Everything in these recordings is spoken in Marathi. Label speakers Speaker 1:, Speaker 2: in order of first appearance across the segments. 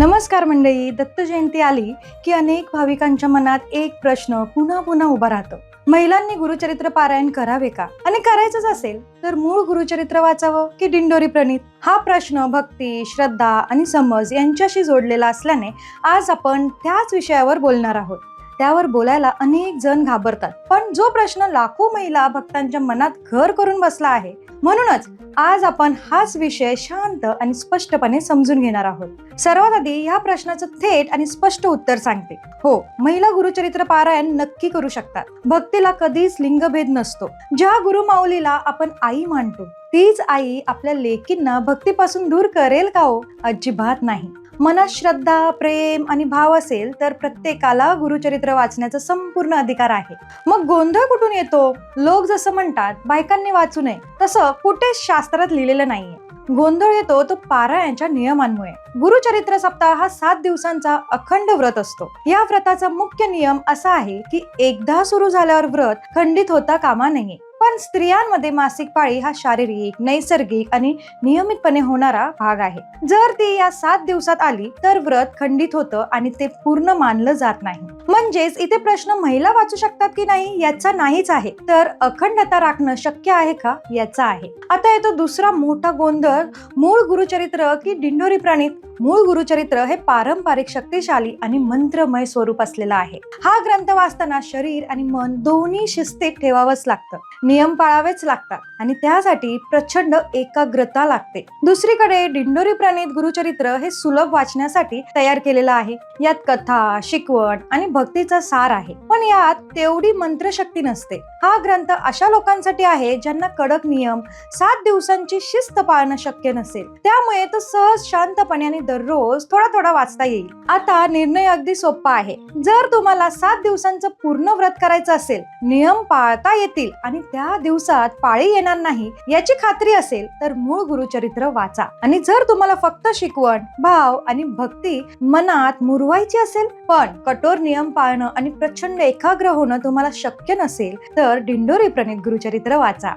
Speaker 1: नमस्कार मंडळी दत्त जयंती आली की अनेक भाविकांच्या मनात एक प्रश्न पुन्हा पुन्हा उभा राहतो. महिलांनी गुरुचरित्र पारायण करावे का? आणि करायचंच असेल तर मूळ गुरुचरित्र वाचावं की दिंडोरी प्रणित? हा प्रश्न भक्ती श्रद्धा आणि समज यांच्याशी जोडलेला असल्याने आज आपण त्याच विषयावर बोलणार आहोत. त्यावर बोलायला अनेक जण घाबरतात. पण जो प्रश्न लाखो महिला भक्तांच्या मनात घर करून बसला आहे म्हणूनच आज आपण हाच विषय शांत आणि स्पष्टपणे समजून घेणार आहोत. सर्वात आधी या प्रश्नाचं थेट आणि स्पष्ट उत्तर सांगते. हो महिला गुरुचरित्र पारायण नक्की करू शकतात. भक्तीला कधीच लिंगभेद नसतो. ज्या गुरुमाऊलीला आपण आई मानतो तीच आई आपल्या लेकींना भक्तीपासून दूर करेल का हो? अजिबात नाही. मनात श्रद्धा प्रेम आणि भाव असेल तर प्रत्येकाला गुरुचरित्र वाचण्याचा संपूर्ण अधिकार आहे. मग गोंधळ कुठून येतो? लोक जसं म्हणतात बायकांनी वाचू नये. तसं कुठेच शास्त्रात लिहिलेलं नाहीये. गोंधळ येतो तो पारायणच्या नियमांमुळे. गुरुचरित्र सप्ताह हा सात दिवसांचा अखंड व्रत असतो. या व्रताचा मुख्य नियम असा आहे की एकदा सुरू झाल्यावर व्रत खंडित होता कामा नये. पण स्त्रियांमध्ये मासिक पाळी हा शारीरिक नैसर्गिक आणि नियमितपणे होणारा भाग आहे. जर ती या सात दिवसात आली तर व्रत खंडित होतं आणि ते पूर्ण मानलं जात नाही. म्हणजेच इथे प्रश्न महिला वाचू शकतात की नाही याचा नाहीच आहे. तर अखंडता राखणं शक्य आहे का? याचा आहे. आता येतो दुसरा मोठा गोंधळ. मूळ गुरुचरित्र की दिंडोरी प्रणित? मूळ गुरुचरित्र हे पारंपरिक शक्तिशाली आणि मंत्रमय स्वरूप असलेला आहे. हा ग्रंथ वाचताना शरीर आणि मन दोन्ही शिस्तीत ठेवावंच लागतं. नियम पाळावेच लागतात आणि त्यासाठी प्रचंड एकाग्रता लागते. दुसरीकडे दिंडोरी प्रणित गुरुचरित्र हे सुलभ वाचण्यासाठी तयार केलेलं आहे. यात कथा शिकवण आणि भक्तीचा सार आहे. पण यात तेवढी मंत्रशक्ती नसते. हा ग्रंथ अशा लोकांसाठी आहे ज्यांना कडक नियम सात दिवसांची शिस्त पाळणं शक्य नसेल. त्यामुळे तो सहज शांतपणे आणि दररोज थोडा थोडा वाचता येईल. आता निर्णय अगदी सोपा आहे. जर तुम्हाला सात दिवसांचं पूर्ण व्रत करायचं असेल नियम पाळता येतील आणि त्या दिवसात पाळी येणार नाही याची खात्री असेल तर मूळ गुरुचरित्र वाचा. आणि जर तुम्हाला फक्त शिकवण भाव आणि भक्ती मनात मुरवायची असेल पण कठोर नियम पाळणं आणि प्रचंड एकाग्र होणं तुम्हाला शक्य नसेल तर दिंडोरी प्रणित गुरुचरित्र वाचा.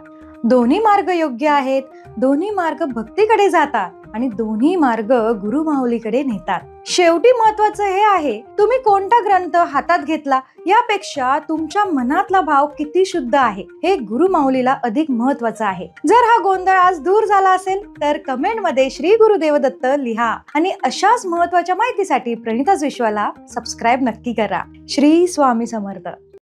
Speaker 1: दोन्ही मार्ग योग्य आहेत. दोन्ही मार्ग भक्तीकडे जातात. आणि दोन्ही मार्ग गुरु माऊलीकडे नेतात. शेवटी महत्वाचं हे आहे तुम्ही कोणता ग्रंथ हातात घेतला? यापेक्षा तुमच्या मनातला भाव किती शुद्ध आहे? हे गुरु माऊलीला अधिक महत्वाचं आहे. जर हा गोंधळ आज दूर झाला असेल तर कमेंटमध्ये श्री गुरुदेव दत्त लिहा आणि अशाच महत्त्वाच्या माहितीसाठी प्रणिता विश्वाला सबस्क्राईब नक्की करा. श्री स्वामी समर्थ.